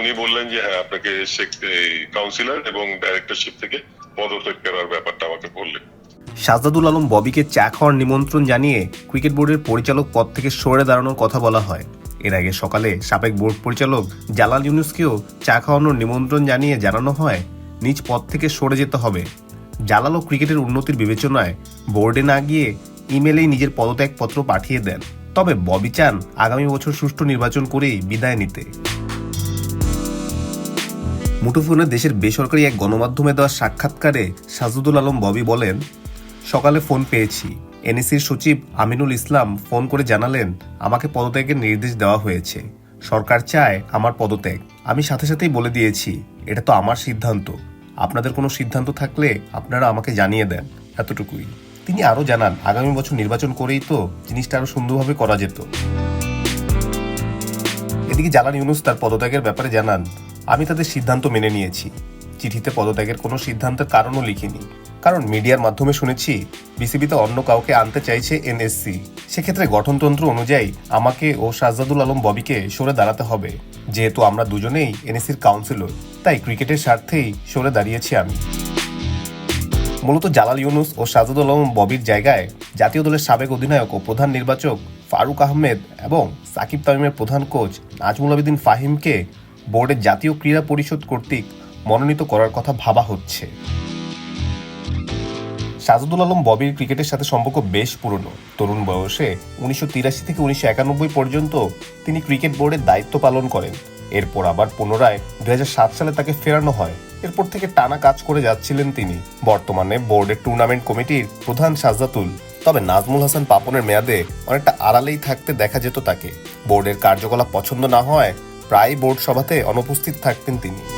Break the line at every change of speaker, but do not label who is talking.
উনি বললেন যে হ্যাঁ আপনাকে কাউন্সিলর এবং ডাইরেক্টরশিপ থেকে পদত্যাগ করার ব্যাপারটা আমাকে বললেন।
শাহজাদুল আলম ববিকে চা খাওয়ার নিমন্ত্রণ জানিয়ে ক্রিকেট বোর্ডের পরিচালক পদ থেকে সরে দাঁড়ানোর কথা বলা হয়। এর আগে সকালে সাবেক বোর্ড পরিচালক জালাল ইউনুসকেও চা খাওয়ানোর নিমন্ত্রণ জানিয়ে জানানো হয়, নিজ পদ থেকে সরে যেতে হবে। জালালও ক্রিকেটের উন্নতির বিবেচনায় বোর্ডে না গিয়ে ইমেলেই নিজের পদত্যাগপত্র পাঠিয়ে দেন। তবে ববি চান আগামী বছর সুষ্ঠু নির্বাচন করেই বিদায় নিতে। মুঠোফোনে দেশের বেসরকারি এক গণমাধ্যমে দেওয়া সাক্ষাৎকারে সাজুদুল আলম ববি বলেন, সকালে ফোন পেয়েছি। এনএসির সচিব আমিনুল ইসলাম ফোন করে জানালেন, আমাকে পদত্যাগের নির্দেশ দেওয়া হয়েছে। সরকার চায় আমার পদত্যাগ। আমি সাথে সাথেই বলে দিয়েছি, এটা তো আমার সিদ্ধান্ত। আপনাদের কোনো সিদ্ধান্ত থাকলে আপনারা আমাকে জানিয়ে দেন। এতটুকুই। তিনি আরও জানান, আগামী বছর নির্বাচন করেই তো জিনিসটা আরও সুন্দরভাবে করা যেত। এদিকে জালান ইউনুস তার পদত্যাগের ব্যাপারে জানান আমি তাদের সিদ্ধান্ত মেনে নিয়েছি। চিঠিতে পদত্যাগের কোনো সিদ্ধান্তের কারণও লিখিনি। কারণ মিডিয়ার মাধ্যমে শুনেছি, বিসিবিতে অন্য কাউকে আনতে চাইছে এনএসসি। সেক্ষেত্রে গঠনতন্ত্র অনুযায়ী আমাকে ও শাহজাদুল আলম ববিকে সরে দাঁড়াতে হবে। যেহেতু আমরা দুজনেই এনএসসির কাউন্সিলর, তাই ক্রিকেটের স্বার্থেই সরে দাঁড়িয়েছি আমি। মূলত জালাল ইউনুস ও সাজাদুল আলম ববির জায়গায় জাতীয় দলের সাবেক অধিনায়ক ও প্রধান নির্বাচক ফারুক আহমেদ এবং সাকিব তামিমের প্রধান কোচ নাজমুল আবেদিন ফাহিমকে বোর্ডের জাতীয় ক্রীড়া পরিষদ কর্তৃক মনোনীত করার কথা ভাবা হচ্ছে। সাজুদুল আলম ববির ক্রিকেটের সাথে সম্পর্ক বেশ পুরনো। তরুণ বয়সে উনিশশো তিরাশি থেকে উনিশশো একানব্বই পর্যন্ত তিনি ক্রিকেট বোর্ডের দায়িত্ব পালন করেন। এরপর আবার পুনরায় দুই সালে তাকে ফেরানো হয়। এরপর থেকে টানা কাজ করে যাচ্ছিলেন তিনি। বর্তমানে বোর্ডের টুর্নামেন্ট কমিটির প্রধান সাজাতুল তবে নাজমুল হাসান পাপনের মেয়াদে অনেকটা আড়ালেই থাকতে দেখা যেত তাকে। বোর্ডের কার্যকলাপ পছন্দ না হয় প্রায় বোর্ড সভাতে অনুপস্থিত থাকতেন তিনি।